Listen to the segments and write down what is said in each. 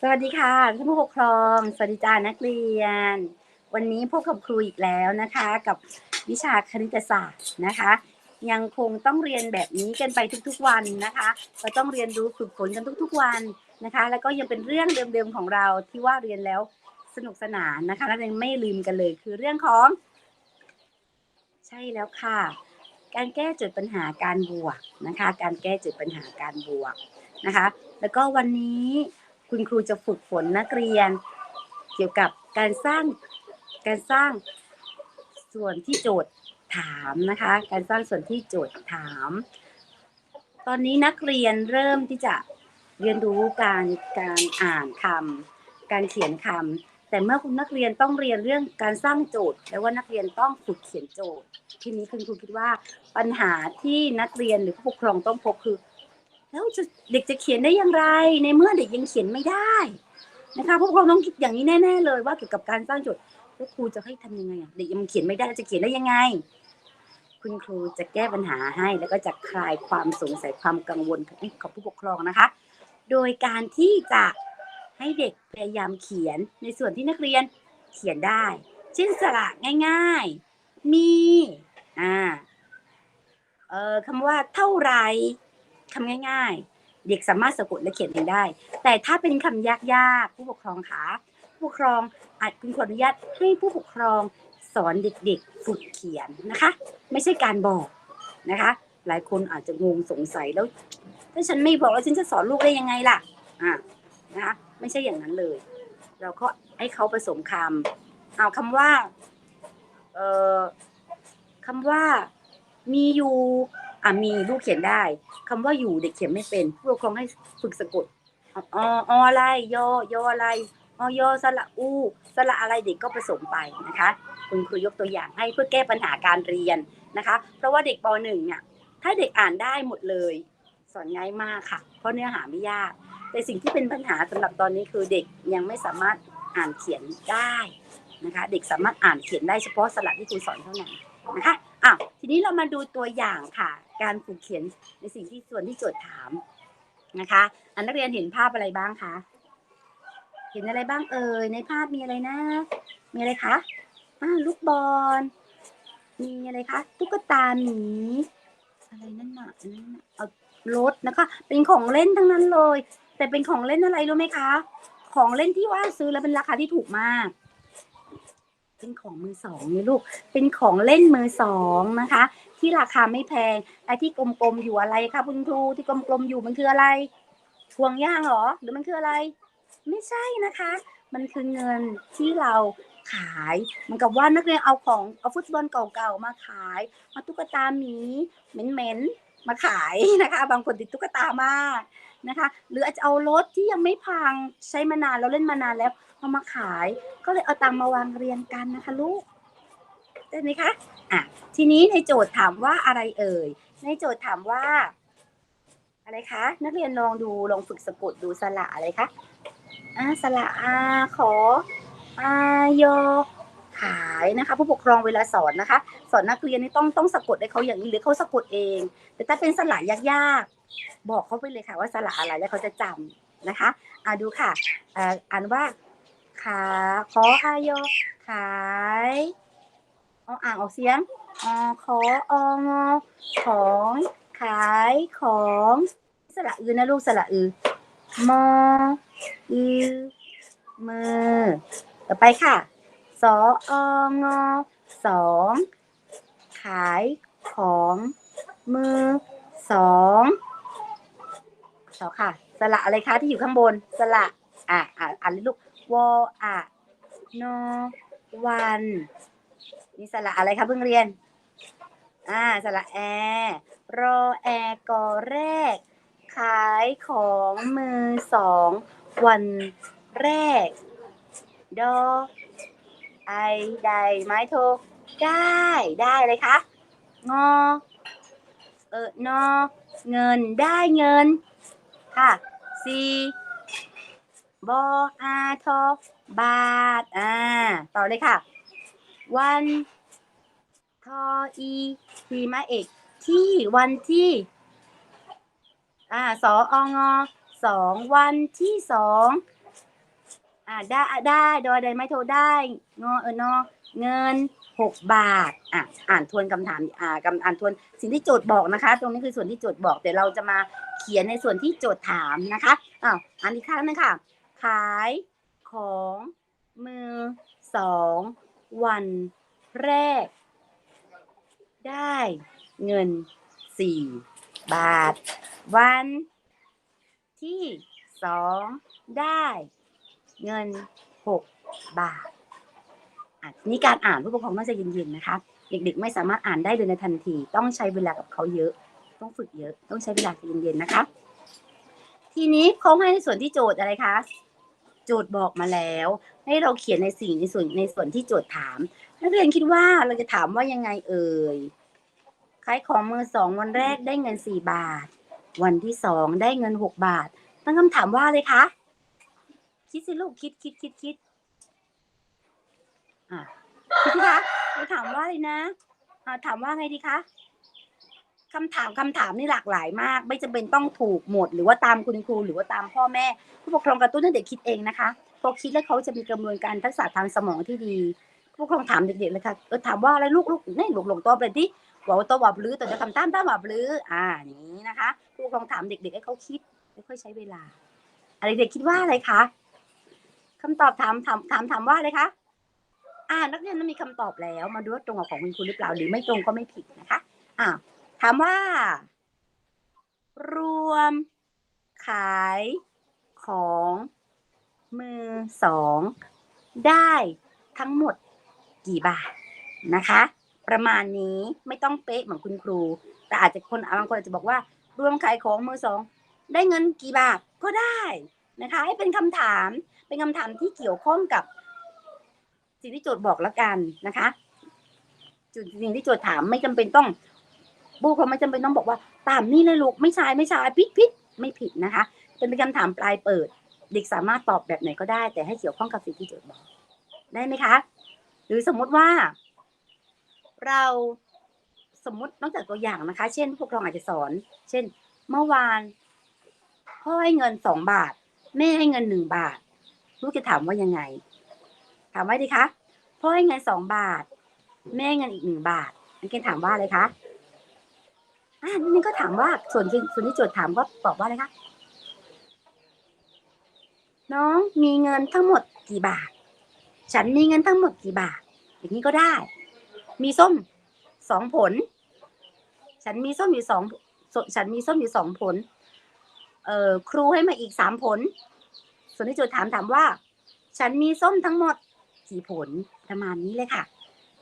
สวัสดีค่ะท่านผู้ปกครอง สวัสดีจ้านักเรียน วันนี้พบกับครูอีกแล้วนะคะ กับวิชาคณิตศาสตร์นะคะ ยังคงต้องเรียนแบบนี้กันไปทุกๆวันนะคะเราต้องเรียนรู้ฝึกฝนกันทุกๆวันนะคะ แล้วก็ยังเป็นเรื่องเดิมๆของเราที่ว่าเรียนแล้วสนุกสนานนะคะและยังไม่ลืมกันเลย คือเรื่องของ ใช่แล้วค่ะ การแก้โจทย์ปัญหาการบวกนะคะ การแก้โจทย์ปัญหาการบวกนะคะ แล้วก็วันนี้คุณครูจะฝึกฝนนักเรียน เกี่ยวกับการสร้างการสร้างส่วนที่โจทย์ถามนะคะ การสร้างส่วนที่โจทย์ถาม ตอนนี้นักเรียนเริ่มที่จะเรียนรู้การการอ่านคำการเขียนคำ แต่เมื่อคุณนักเรียนต้องเรียนเรื่องการสร้างโจทย์แปลว่านักเรียนต้องฝึกเขียนโจทย์ ทีนี้คุณครูคิดว่าปัญหาที่นักเรียนหรือผู้ปกครองต้องพบคือ แล้วเด็กจะเขียนได้อย่างไร ในเมื่อเด็กยังเขียนไม่ได้นะคะผู้ปกครองต้องคิดอย่างนี้แน่ ๆ เลยว่าเกี่ยวกับการสร้างโจทย์แล้วครูจะให้ทำยังไงเด็กยังเขียนไม่ได้จะเขียนได้ยังไง คุณครูจะแก้ปัญหาให้แล้วก็จะคลายความสงสัยความกังวลให้กับผู้ปกครองนะคะ โดยการที่จะ ให้เด็กพยายามเขียนในส่วนที่นักเรียนเขียนได้ เช่นสระง่ายๆ มีอ่าเอ่อคำว่าเท่าไรคำง่าย ๆ เด็กสามารถสะกดและเขียนเองได้ แต่ถ้าเป็นคำยากๆผู้ปกครองคะผู้ปกครองอาจคุณขออนุญาตให้ผู้ปกครองสอนเด็กๆ ฝึกเขียนนะคะ ไม่ใช่การบอกนะคะ หลายคนอาจจะงงสงสัยแล้ว ถ้าฉันไม่บอกแล้วฉันจะสอนลูกได้ยังไงล่ะอ่านะคะ ไม่ใช่อย่างนั้นเลย เราก็ให้เขาผสมคำเอาคำว่า เอ่อคำว่า มีอยู่อะมีลูกเขียนได้คำว่าอยู่เด็กเขียนไม่เป็นผู้ปกครองให้ฝึกสะกดอออออะไรยอยออะไรอยอสระอูสระอะไรเด็กก็ผสมไปนะคะ คุณครูยกตัวอย่างให้เพื่อแก้ปัญหาการเรียนนะคะ เพราะว่าเด็กป .1 เนี่ยถ้าเด็กอ่านได้หมดเลย สอนง่ายมากค่ะ เพราะเนื้อหาไม่ยาก แต่สิ่งที่เป็นปัญหาสำหรับตอนนี้คือเด็กยังไม่สามารถอ่านเขียนได้นะคะ เด็กสามารถอ่านเขียนได้เฉพาะสระที่ครูสอนเท่านั้นนะคะอะทีนี้เรามาดูตัวอย่างค่ะ การฝึกเขียนในสิ่งที่ส่วนที่โจทย์ถามนะคะ อันนักเรียนเห็นภาพอะไรบ้างคะเห็นอะไรบ้างเอ่ยในภาพมีอะไรนะ มีอะไรคะอ่าลูกบอลมีอะไรคะตุ๊กตาหมีอะไรนั่นน่ะอันนั่นน่ะเอารถนะคะ เป็นของเล่นทั้งนั้นเลย แต่เป็นของเล่นอะไรรู้ไหมคะ ของเล่นที่ว่าซื้อแล้วเป็นราคาที่ถูกมาก เป็นของมือสองนี่ลูก เป็นของเล่นมือสองนะคะ ที่ราคาไม่แพงไอ้ที่กลมๆอยู่อะไรคะคุณครูที่กลมๆอยู่มันคืออะไรพวงย่างหรอ หรือมันคืออะไร ไม่ใช่นะคะ มันคือเงินที่เราขายเหมันกับว่านักเรียนเอาของเอาฟุตบอลเก่าๆมาขายเอาตุ๊กตาหมีเหม็นๆมาขายนะคะ บางคนติดตุ๊กตามาก นะคะ หรืออาจจะเอารถที่ยังไม่พังใช้มานานแล้วเล่นมานานแล้วเอามาขาย ก็เลยเอาตังมาวางเรียงกันนะคะลูกได้ไหมคะอะทีนี้ในโจทย์ถามว่าอะไรเอ่ย ในโจทย์ถามว่า อะไรคะ นักเรียนลองดูลองฝึกสะกดดูสระอะไรคะอ่าสระอาขออายอขายนะคะผู้ปกครองเวลาสอนนะคะ สอนนักเรียนนี่ต้องต้องสะกดให้เขาอย่างนี้หรือเขาสะกดเอง แต่ถ้าเป็นสระยากๆ บอกเขาไปเลยค่ะว่าสระอะไรแล้วเขาจะจำนะคะอ่าดูค่ะอ่านว่าขาขออายอขายเอาอ่างออกเสียงอขอองอของขายของสระอือนะลูกสระอือมออือมือต่อไปค่ะสอองอสองขายของมือสอง ต่อค่ะ สระอะไรคะที่อยู่ข้างบน สระอะอะอ่านลูกวออะนวันนี่สระอะไรคะเพิ่งเรียน อ่า สระแอรอแอกอแรก ขายของมือสองวันแรก ดอ ไอใดไม้โทได้ได้เลยคะงอ เออนอ เงินได้เงิน ค่ะซีบออาทอบาทอ่า ต่อเลยค่ะ วันทออีทีมาเอกที่วันที่ อ่าสอองสองวันที่สองอ่าได้ได้โดยใดไม่โทรได้ งอเออนอเงินหกบาทอะอ่านทวนคำถามอ่ากำอ่านทวนสิ่งที่โจทย์บอกนะคะ ตรงนี้คือส่วนที่โจทย์บอกแต่เราจะมา ขียนในส่วนที่โจทย์ถามนะคะอ้าวอ่านอีกครั้งหนึงค่ะ ขายของมือสองวันแรก ได้เงินสี่บาท วันที่สองได้เงินหกบาทอะนี่การอ่านผู้ปกครองต้องใจเย็นๆนะคะ เด็กๆ ไม่สามารถอ่านได้เลยในทันที ต้องใช้เวลากับเขาเยอะ ต้องฝึกเยอะ ต้องใช้เวลาเย็นๆนะคะ ทีนี้เขาให้ในส่วนที่โจทย์อะไรคะ โจทย์บอกมาแล้ว ให้เราเขียนในสิ่งในส่วนในส่วนที่โจทย์ถามนักเรียนคิดว่าเราจะถามว่ายังไงเอ่ยขายของมือสองวันแรกได้เงินสี่บาท วันที่สองได้เงินหกบาท ตั้งคำถามว่าเลยคะ คิดสิลูกคิดคิดคิดคิดอะคิดสิคะเราถามว่าเลยนะอ่าถามว่าไงดีคะ คำถามคำถามนี่หลากหลายมาก ไม่จำเป็นต้องถูกหมด หรือว่าตามคุณครู หรือว่าตามพ่อแม่ ผู้ปกครองกระตุ้นให้เด็กคิดเองนะคะพอคิดแล้วเขาจะมีกระบวนการทักษะทางสมองที่ดี ผู้ปกครองถามเด็กๆเลยค่ะเออถามว่าอะไรลูกลูกนี่หลูกหลงตัวไปที่บอกว่าตัววับลือแต่จะคำตั้มตั้มวับลืออ่าอย่างนี้นะคะ ผู้ปกครองถามเด็กๆให้เขาคิดไม่ค่อยใช้เวลาอะไรเด็กคิดว่าอะไรคะคำตอบถามถามถามถามว่าอะไรคะอ่านักเรียนนั้นมีคำตอบแล้ว มาดูว่าตรงกับของคุณครูหรือเปล่าหรือไม่ตรงก็ไม่ผิดนะคะอ่า ถามว่า รวม ขายของมือสอง ได้ทั้งหมดกี่บาทนะคะ ประมาณนี้ไม่ต้องเป๊ะเหมือนคุณครู แต่อาจจะคนบางคนอาจจะบอกว่า รวมขายของมือสอง ได้เงินกี่บาทก็ได้นะคะ ให้เป็นคำถามเป็นคำถามที่เกี่ยวข้องกับสิ่งที่โจทย์บอกแล้วกันนะคะจุดสิ่งที่โจทย์ถามไม่จำเป็นต้อง ผู้ปกครองไม่จำเป็นต้องบอกว่าตามนี่เลยลูกไม่ใช่ไม่ใช่ผิดผิดไม่ผิดนะคะเป็นเป็นคำถามปลายเปิด เด็กสามารถตอบแบบไหนก็ได้ แต่ให้เกี่ยวข้องกับสิ่งที่โจทย์บอกได้ไหมคะ หรือสมมุติว่า เราสมมตินอกจากตัวอย่างนะคะ เช่นผู้ปกครองอาจจะสอน เช่น เมื่อวานพ่อให้เงินสองบาท แม่ให้เงินหนึ่งบาท ลูกจะถามว่ายังไง ถามว่าดีคะพ่อให้เงินสองบาท แม่ให้เงินอีกหนึ่งบาทนักเรียนถามว่าอะไรคะ อ่านี่ก็ถามว่าส่วนที่ส่วนที่โจทย์ถามก็ตอบว่าอะไรคะ น้องมีเงินทั้งหมดกี่บาท ฉันมีเงินทั้งหมดกี่บาท อย่างนี้ก็ได้ มีส้มสองผล ฉันมีส้มอยู่สองฉันมีส้มอยู่สองผล เอ่อครูให้มาอีกสามผล ส่วนที่โจทย์ถามถามว่า ฉันมีส้มทั้งหมดกี่ผลประมาณนี้เลยค่ะ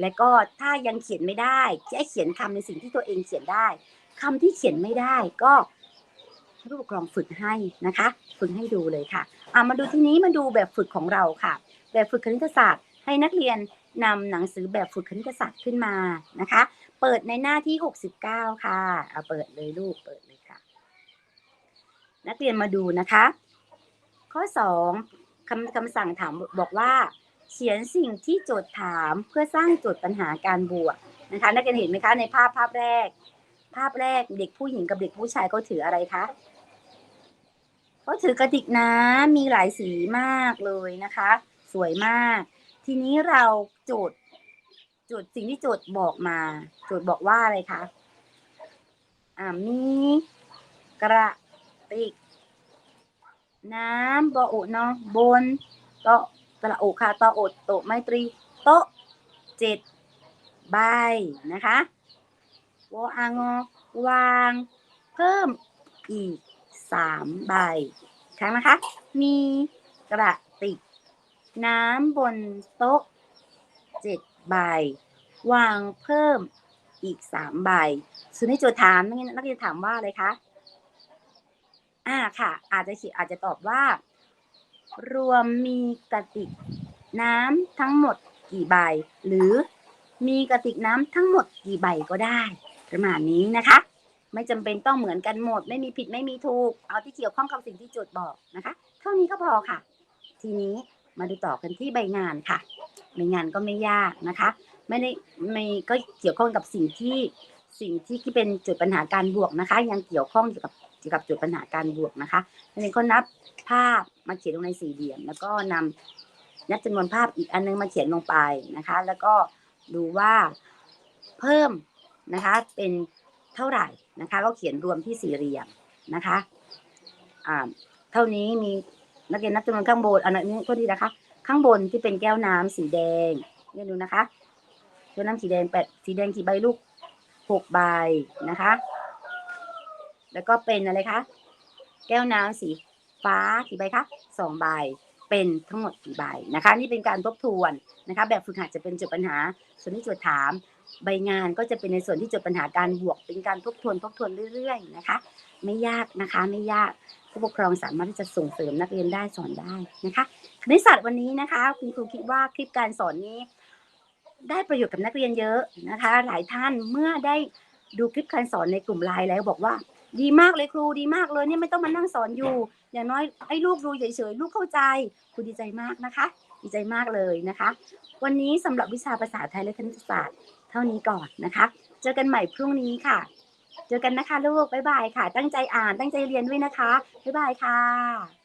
และก็ถ้ายังเขียนไม่ได้แค่เขียนคำในสิ่งที่ตัวเองเขียนได้ คำที่เขียนไม่ได้ก็ให้ผู้ปกครองฝึกให้นะคะ ฝึกให้ดูเลยค่ะอ่ามาดูทีนี้มาดูแบบฝึกของเราค่ะ แบบฝึกคณิตศาสตร์ ให้นักเรียนนำหนังสือแบบฝึกคณิตศาสตร์ขึ้นมานะคะ เปิดในหน้าที่ 69 ค่ะเอาเปิดเลยลูกเปิดเลยค่ะ นักเรียนมาดูนะคะ ข้อ 2คำคำสั่งถามบอกว่า เขียนสิ่งที่โจทย์ถามเพื่อสร้างโจทย์ปัญหาการบวกนะคะ นักเรียนเห็นไหมคะในภาพภาพแรก ภาพแรกเด็กผู้หญิงกับเด็กผู้ชายเขาถืออะไรคะเขาถือกระติกน้ำมีหลายสีมากเลยนะคะ สวยมาก ทีนี้เราโจทย์โจทย์สิ่งที่โจทย์บอกมา โจทย์บอกว่าอะไรคะอ่ามีกระติก น้ำบออุเนาะบนโต๊ะตะอุค่ะโต๊ะอดโต๊ะไมตรีโต๊ะเจ็ดใบนะคะ วอางอวาง เพิ่มอีกสามใบครั้งนะคะ มีกระติก น้ำบนโต๊ะเจ็ดใบ วางเพิ่มอีกสามใบส่วนในโจทย์ถามนักเรียนนักเรียนถามว่าอะไรคะอ่าค่ะ อาจจะเขียนอาจจะตอบว่า รวมมีกระติกน้ำทั้งหมดกี่ใบ หรือมีกระติกน้ำทั้งหมดกี่ใบก็ได้ ประมาณนี้นะคะ ไม่จำเป็นต้องเหมือนกันหมด ไม่มีผิดไม่มีถูก เอาที่เกี่ยวข้องกับสิ่งที่โจทย์บอกนะคะ เท่านี้ก็พอค่ะ ทีนี้มาดูต่อกันที่ใบงานค่ะ ใบงานก็ไม่ยากนะคะ ไม่ได้ไม่ก็เกี่ยวข้องกับสิ่งที่สิ่งที่ที่เป็นจทย์ปัญหาการบวกนะคะ ยังเกี่ยวข้องเกี่ยวกับเกี่ยวกับจทย์ปัญหาการบวกนะคะนักเรียนก็นับภาพมาเขียนลงในสี่เหลี่ยม แล้วก็นำนับจำนวนภาพอีกอันนึงมาเขียนลงไปนะคะ แล้วก็ดูว่าเพิ่ม นะคะเป็นเท่าไหร่นะคะก็เขียนรวมที่สี่เหลี่ยมนะคะอ่าเท่านี้มีนักเรียนนับจำนวนข้างบนอันนี้ก็ดีนะคะ ข้างบนที่เป็นแก้วน้ำสีแดงเนี่ยดูนะคะแก้วน้ำสีแดงแปดสีแดงกี่ใบลูกหกใบนะคะ แล้วก็เป็นอะไรคะแก้วน้ำสีฟ้ากี่ใบคะสองใบเป็นทั้งหมดกี่ใบนะคะ นี่เป็นการทบทวนนะคะ แบบฝึกหัดจะเป็นโจทย์ปัญหา ส่วนที่โจทย์ถาม ใบงานก็จะเป็นในส่วนที่จทย์ปัญหาการบวกเป็นการทบทวนทบทวนเรื่อยๆนะคะ ไม่ยากนะคะไม่ยากผู้ปกครองสามารถที่จะส่งเสริมนักเรียนได้สอนได้นะคะคณิตศาสตร์วันนี้นะคะ คุณครูคิดว่าคลิปการสอนนี้ ได้ประโยชน์กับนักเรียนเยอะนะคะ หลายท่านเมื่อได้ดูคลิปการสอนในกลุ่มไลน์แล้วบอกว่า ดีมากเลยครูดีมากเลยเนี่ยไม่ต้องมานั่งสอนอยู่ อย่างน้อยให้ลูกดูเฉยๆลูกเข้าใจครูดีใจมากนะคะ ดีใจมากเลยนะคะ วันนี้สำหรับวิชาภาษาไทยและคณิตศาสตร์ เท่านี้ก่อนนะคะ เจอกันใหม่พรุ่งนี้ค่ะ เจอกันนะคะลูก บ๊ายบายค่ะ ตั้งใจอ่าน ตั้งใจเรียนด้วยนะคะ บ๊ายบายค่ะ